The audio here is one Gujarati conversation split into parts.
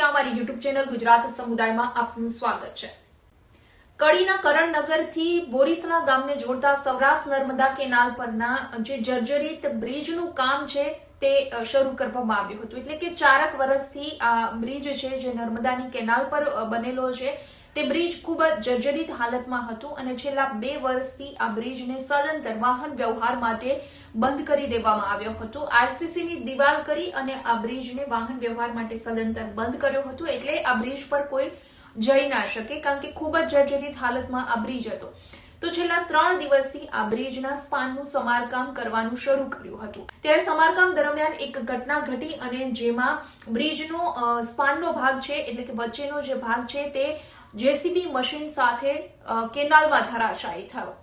નમસ્તે અમારી યુટ્યુબ ચેનલ ગુજરાત સમુદાયમાં આપનું સ્વાગત છે. કડીના કરણનગરથી બોરીસના ગામને જોડતા સૌરાષ્ટ્ર નર્મદા કેનાલ પરના જે જર્જરિત બ્રિજનું કામ છે તે શરૂ કરવામાં આવ્યું હતું. એટલે કે ચારક વર્ષથી આ બ્રિજ છે જે નર્મદાની કેનાલ પર બનેલો છે, તે બ્રિજ ખૂબ જ જર્જરિત હાલતમાં હતું અને છેલ્લા બે વર્ષથી આ બ્રિજને સદંતર વાહન વ્યવહાર માટે બંધ કરી દેવામાં આવ્યો હતો. આરસીસીની દિવાલ કરી અને આ બ્રિજને વાહન વ્યવહાર માટે સદંતર બંધ કર્યો હતો. એટલે આ બ્રિજ પર કોઈ જઈ ના શકે કારણ કે ખૂબ જ જર્જરિત હાલતમાં આ બ્રિજ હતો. તો છેલ્લા ત્રણ દિવસથી આ બ્રિજના સ્પાનનું સમારકામ કરવાનું શરૂ કર્યું હતું. ત્યારે સમારકામ દરમિયાન એક ઘટના ઘટી અને જેમાં બ્રિજનો સ્પાનનો ભાગ છે, એટલે કે વચ્ચેનો જે ભાગ છે તે જેસીબી મશીન સાથે કેનાલમાં ધરાશાયી થયો.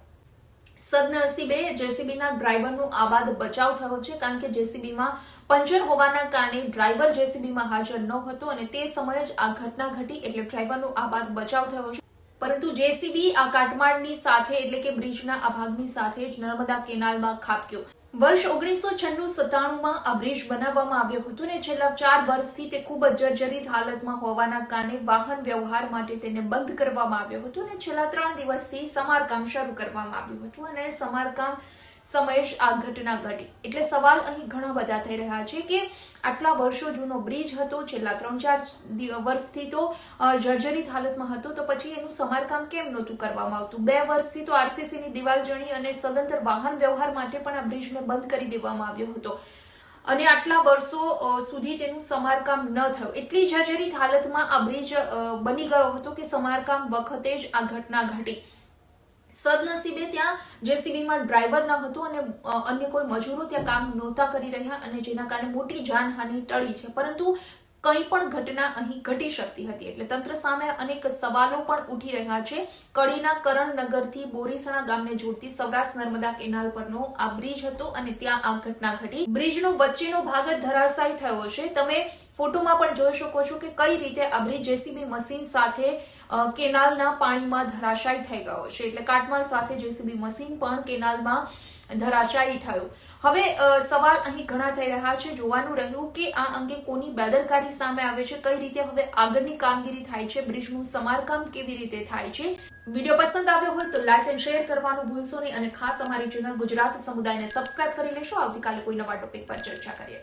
સદનસીબે જેસીબીના ડ્રાઈવરનો આબાદ બચાવ થયો છે, કારણ કે જેસીબીમાં પંચર હોવાના કારણે ડ્રાઈવર જેસીબીમાં હાજર ન હતો અને તે સમયે જ આ ઘટના ઘટી એટલે ડ્રાઈવરનો આબાદ બચાવ થયો છે. પરંતુ જેસીબી આ કાટમાળની સાથે એટલે કે બ્રિજના આ ભાગની સાથે જ નર્મદા કેનાલમાં ખાબક્યો. વર્ષ ઓગણીસો છન્નું સત્તાણુંમાં આ બ્રિજ બનાવવામાં આવ્યો હતો ને છેલ્લા ચાર વર્ષથી તે ખૂબ જ જર્જરિત હાલતમાં હોવાના કારણે વાહન વ્યવહાર માટે તેને બંધ કરવામાં આવ્યો હતો અને છેલ્લા ત્રણ દિવસથી સમારકામ શરૂ કરવામાં આવ્યું હતું અને સમારકામ સમયે જ આ ઘટના ઘટી. એટલે સવાલ અહીં ઘણા બધા થઈ રહ્યા છે કે આટલા વર્ષો જૂનો બ્રિજ હતો, છેલ્લા ત્રણ ચાર વર્ષથી તો જર્જરિત હાલતમાં હતો, તો પછી એનું સમારકામ કેમ નહોતું કરવામાં આવતું? બે વર્ષથી તો આરસીસીની દિવાલ જણી અને સદંતર વાહન વ્યવહાર માટે પણ આ બ્રિજને બંધ કરી દેવામાં આવ્યો હતો. અને આટલા વર્ષો સુધી તેનું સમારકામ ન થયું. એટલી જર્જરિત હાલતમાં આ બ્રિજ બની ગયો હતો કે સમારકામ વખતે જ આ ઘટના ઘટી. સદનસીબે ત્યાં જેસીબીમાં ડ્રાઈવર ન હતો અને અન્ય કોઈ મજૂરો ત્યાં કામ નહોતા કરી રહ્યા અને જેના કારણે મોટી જાનહાનિ ટળી છે. પરંતુ કંઈ પણ ઘટના અહીં ઘટી શકતી હતી. એટલે તંત્ર સામે અનેક સવાલો પણ ઉઠી રહ્યા છે. કડીના કરણનગરથી બોરીસણા ગામને જોડતી સૌરાષ્ટ્ર નર્મદા કેનાલ પરનો આ બ્રિજ હતો અને ત્યાં આ ઘટના ઘટી. બ્રિજનો વચ્ચેનો ભાગ ધરાશાય થયો છે. તમે ફોટોમાં પણ જોઈ શકો છો કે કઈ રીતે આ બ્રિજ જેસીબી મશીન સાથે કેનાલના પાણીમાં ધરાશાયી થઈ ગયો છે. એટલે કાટમાળ સાથે જેસીબી મશીન પણ કેનાલમાં ધરાશાયી થયું. હવે સવાલ અહીં ઘણા થઈ રહ્યા છે. જોવાનું રહ્યું કે આ અંગે કોની બેદરકારી સામે આવે છે, કઈ રીતે હવે આગળની કામગીરી થાય છે, બ્રિજનું સમારકામ કેવી રીતે થાય છે. વીડિયો પસંદ આવ્યો હોય તો લાઈક એન્ડ શેર કરવાનું ભૂલશો નહીં અને ખાસ અમારી ચેનલ ગુજરાત સમુદાયને સબસ્ક્રાઇબ કરી લેશો. આવતીકાલે કોઈ નવા ટોપિક પર ચર્ચા કરીએ.